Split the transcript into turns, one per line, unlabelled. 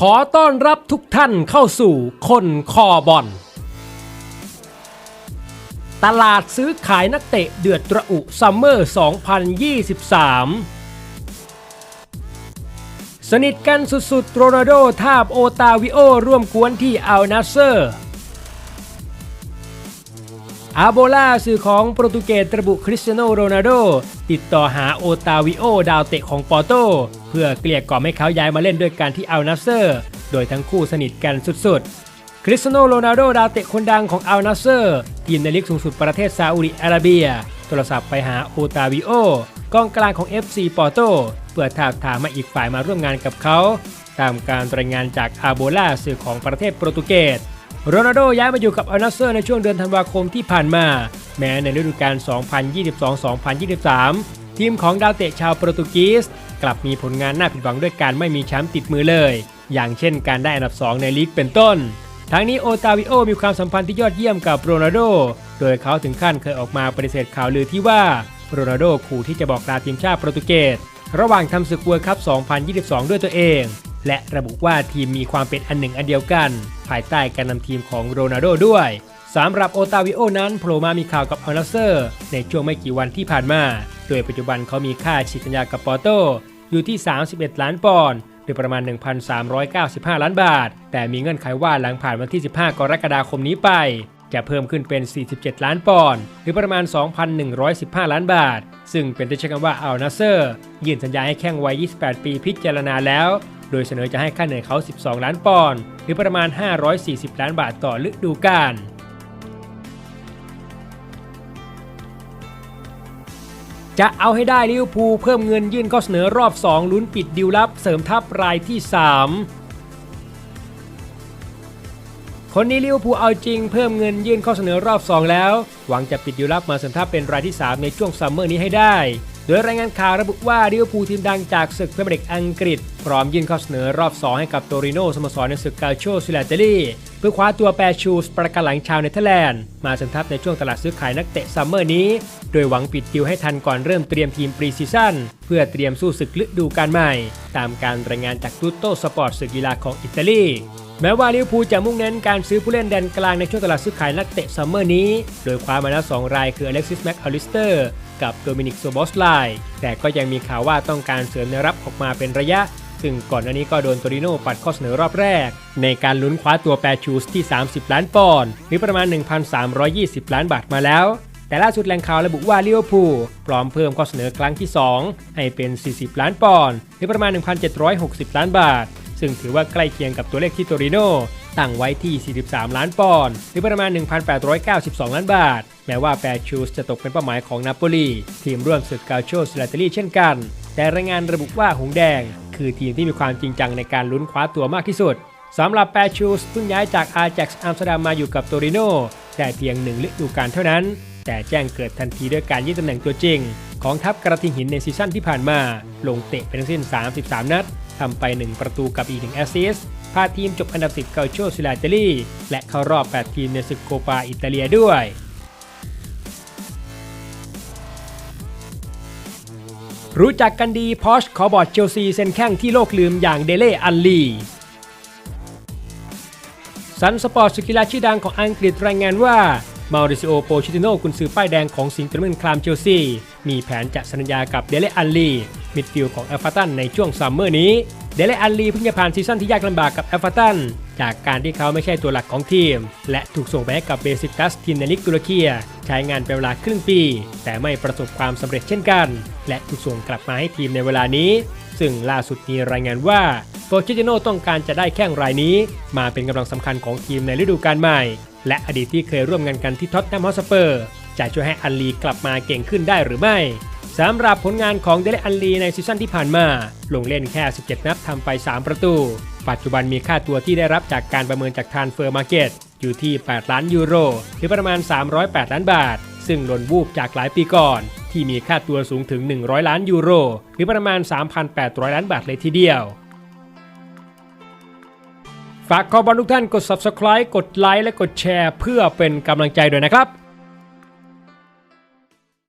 ขอต้อนรับทุกท่านเข้าสู่คนคอบอล ตลาดซื้อขายนักเตะเดือดระอุซัมเมอร์ 2023 สนิทกันสุดๆ โรนัลโดทาบโอตาวิโอ ร่วมกวนที่อัลนาเซอร์ อาโบลาสื่อของโปรตุเกสระบุคริสเตียโนโรนัลโดติดต่อหาโอตาวิโอดาวเตะของปอร์โต เพื่อเกลี้ยกล่อมให้เขาย้ายมาเล่นด้วยกันที่อัลนาเซอร์ โดยทั้งคู่สนิทกันสุดๆ คริสเตียโนโรนัลโดดาวเตะคนดังของอัลนาเซอร์ทีมในลีกสูงสุดประเทศซาอุดิอาระเบีย โทรศัพท์ไปหาโอตาวิโอกองกลางของ FC ปอร์โตเพื่อถามถามมาอีกฝ่ายมาร่วมงานกับเขา ตามการรายงานจากอาโบลาสื่อของประเทศโปรตุเกส โรนัลโดย้ายมาอยู่กับอัลนาเซอร์ในช่วงเดือนธันวาคมที่ผ่านมา แม้ในฤดูกาล 2022-2023 ทีมของดาวเตะชาวโปรตุเกสกลับมีผลงานน่าผิดหวังด้วยการไม่มีแชมป์ติดมือเลย อย่างเช่นการได้อันดับ 2 ในลีกเป็นต้น ทั้งนี้โอตาวิโอมีความสัมพันธ์ที่ยอดเยี่ยมกับโรนัลโด โดยเขาถึงขั้นเคยออกมาปฏิเสธข่าวลือที่ว่าโรนัลโดขู่ที่จะบอกลาทีมชาติโปรตุเกสระหว่างทำศึกเวิร์คัพ 2022 ด้วยตัวเอง และระบุว่าทีมมีความเป็นอันหนึ่งอันเดียวกัน ภายใต้การนำทีมของโรนัลโดด้วยสำหรับโอตาวิโอนั้นโผล่มามีข่าวกับอัลนาเซอร์ในช่วงไม่กี่วันที่ผ่านมา โดยปัจจุบันเขามีค่าฉีกสัญญากับปอร์โตอยู่ที่ 31 ล้านปอนด์หรือประมาณ 1,395 ล้านบาท แต่มีเงื่อนไขว่าหลังผ่านวันที่ 15 กรกฎาคมนี้ไป จะเพิ่มขึ้นเป็น 47 ล้านปอนด์หรือประมาณ 2,115 ล้านบาท ซึ่งเป็นที่เชื่อกันว่าอัลนาเซอร์ยื่นสัญญาให้แข้งวัย 28 ปีพิจารณาแล้ว โดยเสนอจะให้ค่าเหนื่อยเขา 12 ล้านปอนด์หรือประมาณ 540 ล้านบาทต่อฤดูกาลจะเอาให้ได้ลิเวอร์พูลเพิ่มเงินยื่นข้อเสนอรอบ 2 ลุ้นปิดดิวลับเสริมทัพรายที่ 3 คนนี้ลิเวอร์พูลเอาจริงเพิ่มเงินยื่นข้อเสนอรอบ 2 แล้ว หวังจะปิดดิวลับมาเสริมทัพเป็นรายที่ 3 ในช่วงซัมเมอร์นี้ให้ได้ โดยรายงานข่าวระบุว่าลิเวอร์พูลทีมดังจากศึกพรีเมียร์ลีกอังกฤษ พร้อมยื่นข้อเสนอรอบ 2 ให้กับโตริโนสโมสรในศึกกาโชซิลาเตลีเพื่อคว้าตัวแปรชูสประกันหลังชาวเนเธอร์แลนด์ มาสริมทัพในช่วงตลาดซื้อขายนักเตะซัมเมอร์นี้ โดยหวังปิดดิวให้ทันก่อนเริ่มเตรียมทีมปรีซีซั่นเพื่อเตรียมสู้ศึกฤดูกาลใหม่ ตามการรายงานจากตูโตสปอร์ตสื่อกีฬาของอิตาลี แม้ว่าลิเวอร์พูลจะมุ่งเน้นการซื้อผู้เล่นแดนกลางในช่วงตลาดซื้อขายนักเตะซัมเมอร์นี้ โดยคว้ามาแล้ว2รายคืออเล็กซิสแม็กอลิสเตอร์กับโดมินิกโซบอสไลแต่ก็ยังมีข่าวว่าต้องการเสริมในรับออกมาเป็นระยะ ซึ่งก่อนหน้านี้ก็โดนโตริโน่ปัดข้อเสนอรอบแรก ในการลุ้นคว้าตัวแปรชูสที่ 30 ล้านปอนด์หรือประมาณ 1,320 ล้านบาทมาแล้ว แต่ล่าสุดแหล่งข่าวระบุว่าลิเวอร์พูลพร้อมเพิ่มข้อเสนอครั้งที่ 2 ให้เป็น 40 ล้านปอนด์หรือประมาณ 1,760 ล้านบาท ซึ่งถือว่าใกล้เคียงกับตัวเลขที่โตริโนตั้งไว้ที่ 43 ล้านปอนด์หรือประมาณ 1,892 ล้านบาท แม้ว่าแปรชูสจะตกเป็นเป้าหมายของนาโปลีทีมร่วมศึกกาโชซิลาเตลีเช่นกัน แต่รายงานระบุว่าหงแดง คือทีมที่มีความจริงจังในการลุ้นคว้าตัวมากที่สุดสำหรับแปรชูสเพิ่งย้ายจากอาแจ็กซ์อัมสเตอร์ดัมมาอยู่กับโตริโน่ได้เพียงหนึ่งฤดูกาลเท่านั้น แต่แจ้งเกิดทันทีด้วยการยึดตำแหน่งตัวจริง ของทัพกระทิงหินในซีซั่นที่ผ่านมา ลงเตะเป็นทั้งสิ้น 33 นัด ทำไป 1 ประตูกับอีก 1 แอสซิสต์พาทีมจบอันดับ 10 เกาโชซิลาเตลีและเข้ารอบ 8 ทีมในศึกโคปาอิตาเลียด้วยรู้จักกันดีพอชขอบอดเชลซีเซ็นแข้งที่โลกลืมอย่างเดเล่อัลลีซันสปอร์ตสกีฬาชื่อดังของอังกฤษรายงานว่ามาริซิโอโปชิติโนกุนซือป้ายแดงของสิงห์ตะมึนคลามเชลซี มีแผนจะสัญญากับเดเล่อัลลี มิดฟิลด์ของเอฟเวอร์ตันในช่วงซัมเมอร์นี้ เดเลอัลลีเพิ่งจะผ่านซีซั่นที่ยากลำบากกับเอฟเวอร์ตันจากการที่เขาไม่ใช่ตัวหลักของทีม และถูกส่งไปให้กับเบซิกตัสทีมในลีกตุรกีใช้งานเป็นเวลาครึ่งปี แต่ไม่ประสบความสำเร็จเช่นกัน และถูกส่งกลับมาให้ทีมในเวลานี้ ซึ่งล่าสุดมีรายงานว่าโปรเชติโนต้องการจะได้แข้งรายนี้ มาเป็นกำลังสำคัญของทีมในฤดูกาลใหม่ และอดีตที่เคยร่วมงานกันที่ท็อตแนมฮอสเปอร์จะช่วยให้อันลีกลับมาเก่งขึ้นได้หรือไม่ สำหรับผลงานของเดลอันลีในซีซั่นที่ผ่านมา ลงเล่นแค่ 17 นัดทำไป 3 ประตู ปัจจุบันมีค่าตัวที่ได้รับจากการประเมินจากทานเฟอร์มาร์เก็ตอยู่ที่ 8 ล้านยูโรหรือประมาณ 308 ล้านบาท ซึ่งหล่นวูบจากหลายปีก่อน ที่มีค่าตัวสูงถึง 100 ล้านยูโรหรือประมาณ 3,800 ล้านบาทเลยทีเดียวฝากขอบอลทุกท่านกด subscribe กดไลค์และกดแชร์ เพื่อเป็นกำลังใจด้วยนะครับ